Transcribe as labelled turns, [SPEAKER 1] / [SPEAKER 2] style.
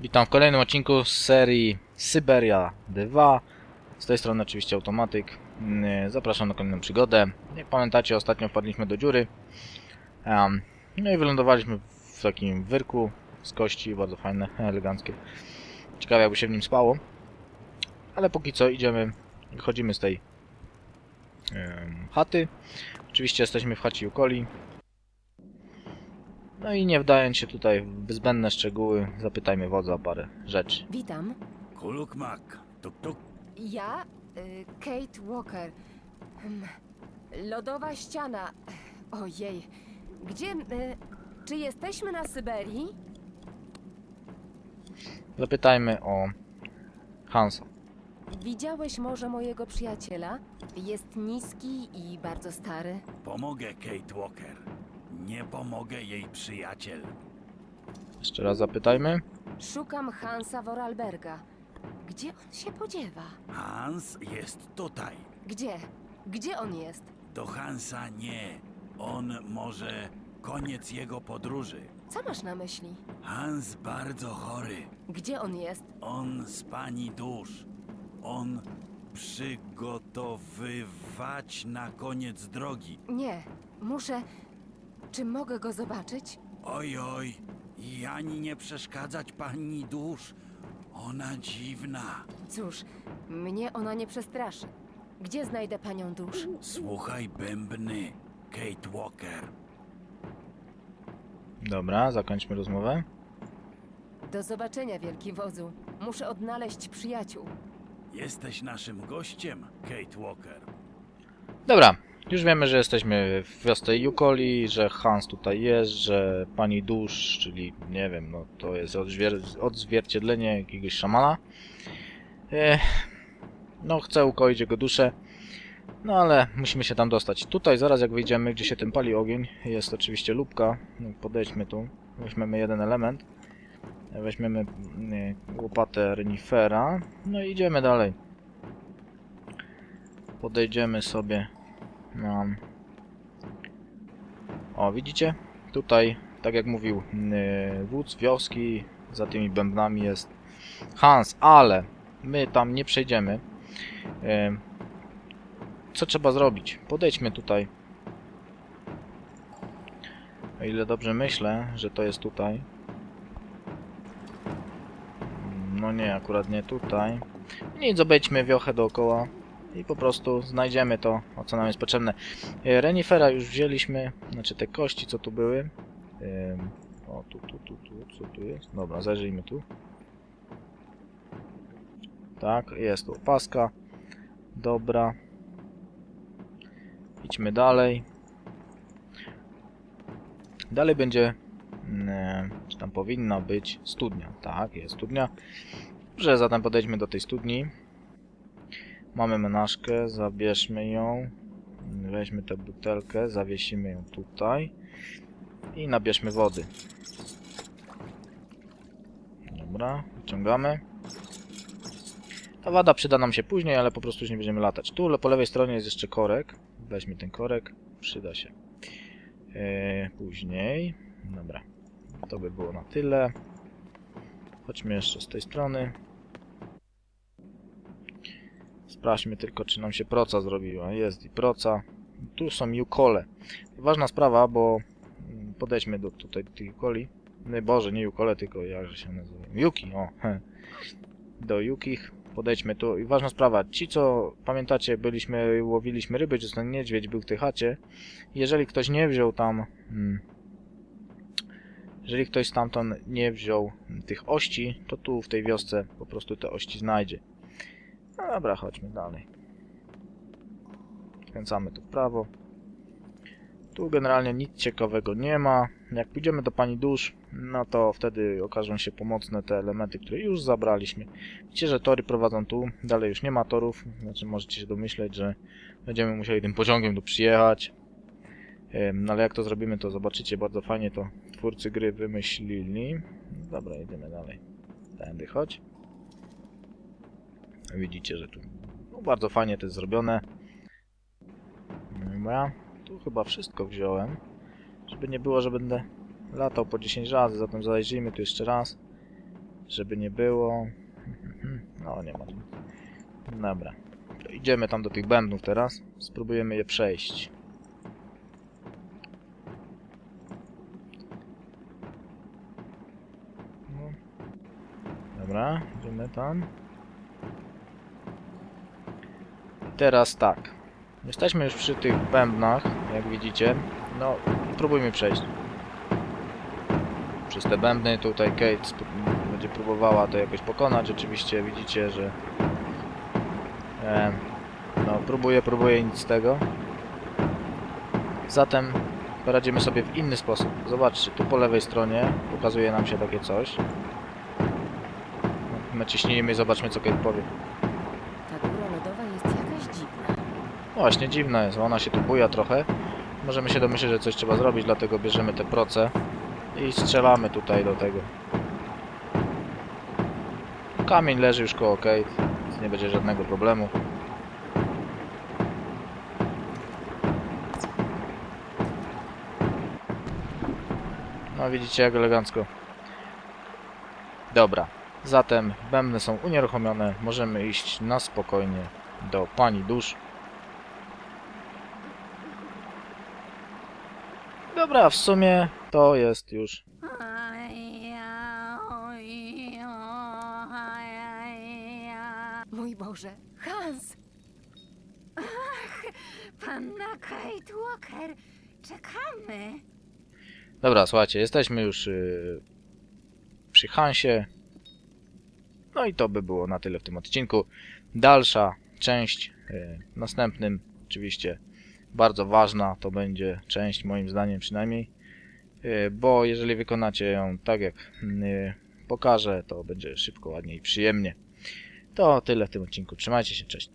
[SPEAKER 1] Witam w kolejnym odcinku z serii Syberia 2. Z tej strony oczywiście Automatyk. Mm, Zapraszam na kolejną przygodę. Jak pamiętacie, ostatnio wpadliśmy do dziury. Em, no i wylądowaliśmy w takim wyrku z kości, bardzo fajne, eleganckie. Ciekawe jakby się w nim spało. Ale póki co idziemy, wychodzimy z tej em, chaty. Oczywiście jesteśmy w chacie Jukoli. No i nie wdając się tutaj w zbędne szczegóły, zapytajmy wodza o parę rzeczy.
[SPEAKER 2] Witam.
[SPEAKER 3] Kulukmak, tuk tuk.
[SPEAKER 2] Ja, y, Kate Walker. Hmm, Lodowa ściana. Ojej. Gdzie. Y, czy jesteśmy na Syberii?
[SPEAKER 1] Zapytajmy o Hansa.
[SPEAKER 2] Widziałeś może mojego przyjaciela? Jest niski i bardzo stary.
[SPEAKER 3] Pomogę Kate Walker. Nie pomogę jej przyjaciel.
[SPEAKER 1] Jeszcze raz zapytajmy.
[SPEAKER 2] Szukam Hansa Vorarlberga. Gdzie on się podziewa?
[SPEAKER 3] Hans jest tutaj.
[SPEAKER 2] Gdzie? Gdzie on jest?
[SPEAKER 3] Do Hansa nie. On może koniec jego podróży.
[SPEAKER 2] Co masz na myśli?
[SPEAKER 3] Hans bardzo chory.
[SPEAKER 2] Gdzie on jest?
[SPEAKER 3] On z pani dusz. On przygotowywać na koniec drogi.
[SPEAKER 2] Nie. Muszę. Czy mogę go zobaczyć?
[SPEAKER 3] Oj, oj. I ani nie przeszkadzać pani dusz. Ona dziwna.
[SPEAKER 2] Cóż, mnie ona nie przestraszy. Gdzie znajdę panią dusz?
[SPEAKER 3] Słuchaj bębny, Kate Walker.
[SPEAKER 1] Dobra, zakończmy rozmowę.
[SPEAKER 2] Do zobaczenia, wielki wodzu. Muszę odnaleźć przyjaciół.
[SPEAKER 3] Jesteś naszym gościem, Kate Walker.
[SPEAKER 1] Dobra, już wiemy, że jesteśmy w wiosce Jukoli, że Hans tutaj jest, że pani dusz, czyli nie wiem, no to jest odzwier odzwierciedlenie jakiegoś szamana. E, no, chcę ukoić jego duszę. No ale musimy się tam dostać. Tutaj zaraz jak wyjdziemy, gdzie się tym pali ogień, jest oczywiście lubka. No, Podejdźmy tu. Weźmiemy jeden element. Weźmiemy mm, łopatę renifera. No i idziemy dalej. Podejdziemy sobie. O, widzicie? Tutaj, tak jak mówił yy, wódz wioski, za tymi bębnami jest Hans, ale my tam nie przejdziemy. Yy, co trzeba zrobić? Podejdźmy tutaj. O ile dobrze myślę, że to jest tutaj. No nie, akurat nie tutaj. Nic, obejdźmy wiochę dookoła i po prostu znajdziemy to, o co nam jest potrzebne. E, Renifera już wzięliśmy, znaczy te kości, co tu były. O, tu, tu, tu, tu, co tu jest? Dobra, zajrzyjmy tu. Tak, jest tu opaska. Dobra. Idźmy dalej. Dalej będzie, mm, czy tam powinna być studnia. Tak, jest studnia. Dobrze, zatem podejdźmy do tej studni. Mamy menażkę, zabierzmy ją. Weźmy tę butelkę, zawiesimy ją tutaj. I nabierzmy wody. Dobra, wyciągamy. Ta woda przyda nam się później, ale po prostu już nie będziemy latać. Tu po lewej stronie jest jeszcze korek. Weźmy ten korek, przyda się. Eee, później. Dobra, to by było na tyle. Chodźmy jeszcze z tej strony. Sprawdźmy tylko, czy nam się proca zrobiła. Jest i proca. Tu są jukole. Ważna sprawa, bo mm, podejdźmy do tutaj do tych jukoli. Nie, Boże, nie jukole, tylko jakże się nazywa. Yuki, o. Do Yukich. Podejdźmy tu. I ważna sprawa. Ci, co pamiętacie, byliśmy, łowiliśmy ryby, czy ten niedźwiedź był w tej chacie. Jeżeli ktoś nie wziął tam... Mm, jeżeli ktoś stamtąd nie wziął tych ości, to tu w tej wiosce po prostu te ości znajdzie. Dobra, chodźmy dalej. Kręcamy tu w prawo. Tu generalnie nic ciekawego nie ma. Jak pójdziemy do pani dusz, no to wtedy okażą się pomocne te elementy, które już zabraliśmy. Widzicie, że tory prowadzą tu. Dalej już nie ma torów. Znaczy możecie się domyśleć, że będziemy musieli tym pociągiem tu przyjechać. No ale jak to zrobimy, to zobaczycie. Bardzo fajnie to twórcy gry wymyślili. Dobra, idziemy dalej. Tędy chodź. Widzicie, że tu no, bardzo fajnie to jest zrobione. Dobra, tu chyba wszystko wziąłem. Żeby nie było, że będę latał po 10 razy, zatem zajrzyjmy tu jeszcze raz. żeby nie było. No, nie ma. Dobra. To idziemy tam do tych bębnów teraz. Spróbujemy je przejść. No. Dobra, idziemy tam. Teraz tak. Jesteśmy już przy tych bębnach, jak widzicie. No, spróbujmy przejść. Przez te bębny tutaj Kate będzie próbowała to jakoś pokonać. Oczywiście widzicie, że e, no, próbuje, próbuje nic z tego. Zatem poradzimy sobie w inny sposób. Zobaczcie, tu po lewej stronie pokazuje nam się takie coś. Naciśnijmy i zobaczmy co Kate powie.
[SPEAKER 2] Ta góra lodowa jest jakaś dziwna.
[SPEAKER 1] No Właśnie, dziwna jest, ona się tu buja trochę. Możemy się domyśleć, że coś trzeba zrobić, dlatego bierzemy te proce i strzelamy tutaj do tego. Kamień leży już koło Kate, więc nie będzie żadnego problemu. No widzicie jak elegancko. Dobra, zatem bębny są unieruchomione, możemy iść na spokojnie do pani dusz. Dobra, w sumie to jest już.
[SPEAKER 2] Mój Boże, Hans!
[SPEAKER 4] Panna Kate Walker, czekamy.
[SPEAKER 1] Dobra, słuchajcie, jesteśmy już yy, przy Hansie. No i to by było na tyle w tym odcinku. Dalsza część yy, następnym, oczywiście bardzo ważna, to będzie część moim zdaniem przynajmniej. Yy, bo jeżeli wykonacie ją tak jak yy, pokażę, to będzie szybko, ładnie i przyjemnie. To tyle w tym odcinku. Trzymajcie się, cześć.